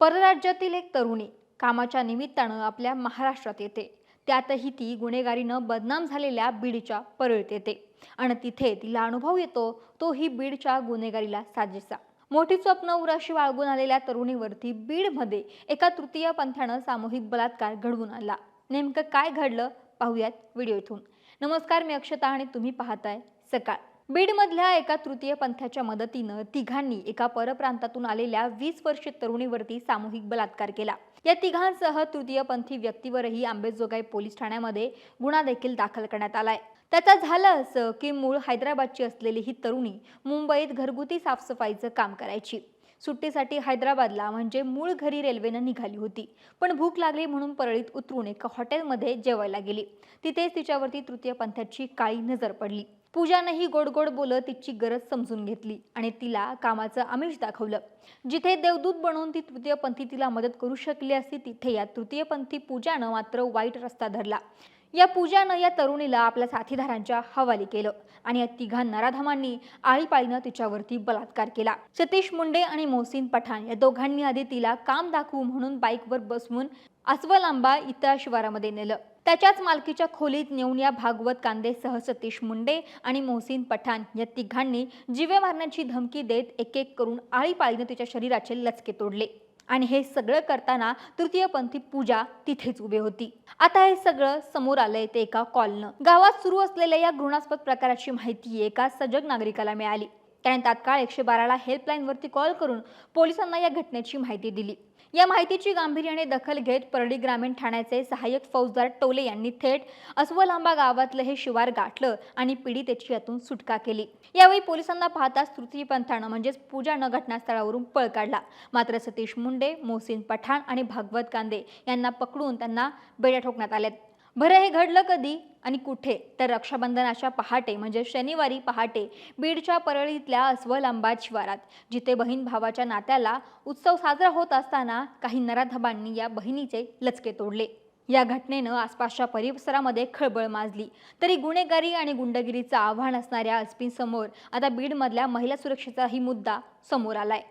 परराज्यातील एक तरुणी कामाच्या निमित्तानं आपल्या महाराष्ट्रात येते. त्यातही ती गुन्हेगारीनं बदनाम झालेल्या बीडच्या परळीत येते आणि तिथे तिला अनुभव येतो तोही बीडच्या गुन्हेगारीला साजेसा. मोठी स्वप्न उराशी बाळगून आलेल्या तरुणीवरती बीडमध्ये एका तृतीय पंथानं सामूहिक बलात्कार घडवून आणला. नेमकं काय घडलं पाहूयात व्हिडिओ इथून. नमस्कार मी अक्षता आणि तुम्ही पाहताय सकाळ. बीडमधल्या एका तृतीय पंथाच्या मदतीनं तिघांनी एका परप्रांतातून आलेल्या वीस वर्षीय तरुणीवरती सामूहिक बलात्कार केला. या तिघांसह तृतीयपंथी व्यक्तीवरही आंबेजोगाई पोलीस ठाण्यामध्ये गुन्हा देखील दाखल करण्यात आलाय. त्याचा झालं असं की मूळ हैदराबादची असलेली ही तरुणी मुंबईत घरगुती साफसफाईचं काम करायची. सुट्टीसाठी हैदराबादला म्हणजे मूळ घरी रेल्वेनं निघाली होती. पण भूक लागली म्हणून परळीत उतरून एका हॉटेलमध्ये जेवायला गेली. तिथेच तिच्यावरती तृतीय पंथाची काळी नजर पडली. पूजानेही गोड गोड बोलत तिची गरज समजून घेतली आणि तिला कामाचं आमिष दाखवलं. जिथे देवदूत बनवून ती तृतीयपंथी तिला मदत करू शकली असती तिथे या तृतीयपंथी पूजानं मात्र वाईट रस्ता धरला. या पूजानं या तरुणीला आपल्या साथीदारांच्या हवाली केलं आणि या तिघा नराधमांनी आळीपाळीनं तिच्यावरती बलात्कार केला. सतीश मुंडे आणि मोहसिन पठाण या दोघांनी आधी तिला काम दाखवू म्हणून बाईकवर बसवून अस्वलांबा इतर शिवारामध्ये नेलं. त्याच्याच मालकीच्या खोलीत नेऊन या भागवत कांदेसह सतीश मुंडे आणि मोहसिन पठाण या तिघांनी जीवे मारण्याची धमकी देत एक एक करून आळीपाळीनं तिच्या शरीराचे लचके तोडले. आणि हे सगळं करताना तृतीयपंथी पूजा तिथेच उभी होती. आता हे सगळं समोर आलंय ते एका कॉलनं. गावात सुरू असलेल्या या घृणास्पद प्रकाराची माहिती एका सजग नागरिकाला मिळाली. त्याने तात्काळ एकशे बाराला हेल्पलाईनवरती कॉल करून पोलिसांना या घटनेची माहिती दिली. या माहितीची गांभीर्याने दखल घेत परळी ग्रामीण ठाण्याचे सहाय्यक फौजदार टोले यांनी थेट अस्वलांबा गावातलं हे शिवार गाठलं आणि पीडितेची यातून सुटका केली. यावेळी पोलिसांना पाहताच तृतीयपंथानं म्हणजेच पूजानं घटनास्थळावरून पळ काढला. मात्र सतीश मुंडे मोहसिन पठाण आणि भागवत कांदे यांना पकडून त्यांना बेड्या ठोकण्यात आल्यात. बरं हे घडलं कधी आणि कुठे? तर रक्षाबंधनाच्या पहाटे म्हणजे शनिवारी पहाटे बीडच्या परळीतल्या अस्वलांबा शिवारात जिथे बहीण भावाच्या नात्याला उत्सव साजरा होत असताना काही नराधबांनी या बहिणीचे लचके तोडले. या घटनेनं आसपासच्या परिसरामध्ये खळबळ माजली. तरी गुन्हेगारी आणि गुंडगिरीचं आव्हान असणाऱ्या समोर आता बीडमधल्या महिला सुरक्षेचाही मुद्दा समोर आलाय.